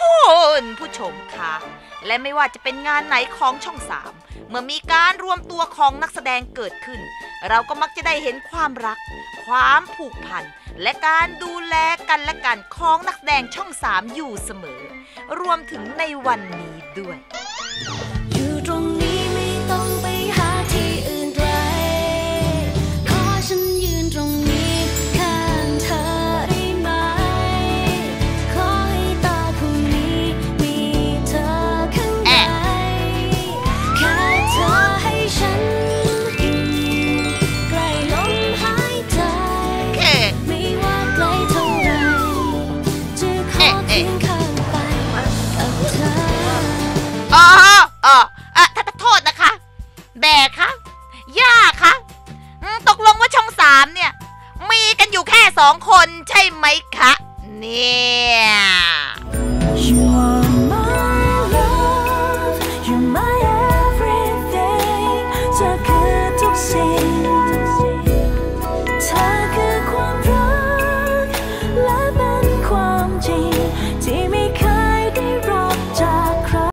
คุณผู้ชมคะและไม่ว่าจะเป็นงานไหนของช่องสามเมื่อมีการรวมตัวของนักแสดงเกิดขึ้น เราก็มักจะได้เห็นความรัก ความผูกพัน และการดูแลกันและกันของนักแสดงช่องสามอยู่เสมอ รวมถึงในวันนี้ด้วย อ๋ออ๋ออ๋ออะถ้าโทษนะคะ แบกคะย่าคะตกลงว่าช่องสามเนี่ย มีกันอยู่แค่สองคนใช่ไหมคะ เนี่ยเ